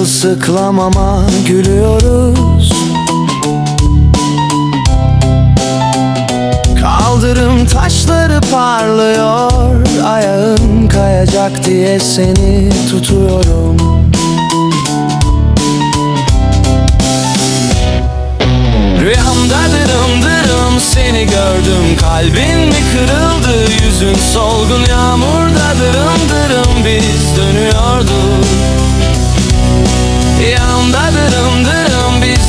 Sırılsıklam ama gülüyoruz. Kaldırım taşları parlıyor Ayağın kayacak diye seni tutuyorum. Rüyamda dırım dırım seni gördüm Kalbin mi kırıldı yüzün solgun Yağmurda dırım dırım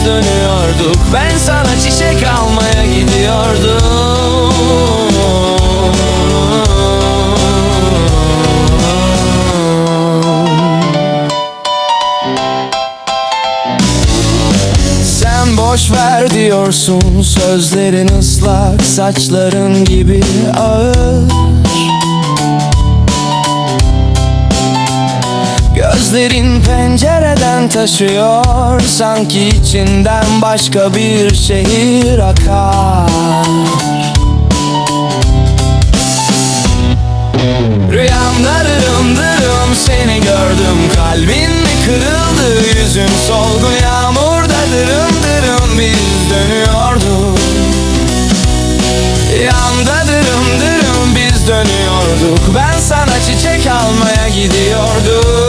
dönüyorduk. Ben sana çiçek almaya gidiyordum. Sen boş ver diyorsun Sözlerin ıslak Saçların gibi Gözlerin pencereden taşıyor Sanki içinden başka bir şehir akar. Rüyamda dırım seni gördüm Kalbin mi kırıldı yüzün solgun Yağmurda dırım dırım biz dönüyorduk. Yanda dırım dırım biz dönüyorduk. Ben sana çiçek almaya gidiyordum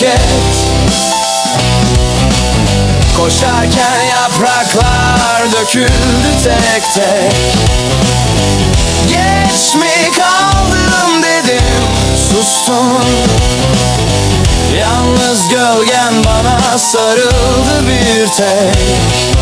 bir buket Koşarken yapraklar döküldü tek tek. Geç mi kaldım dedim sustum. Yalnız gölgen bana sarıldı bir tek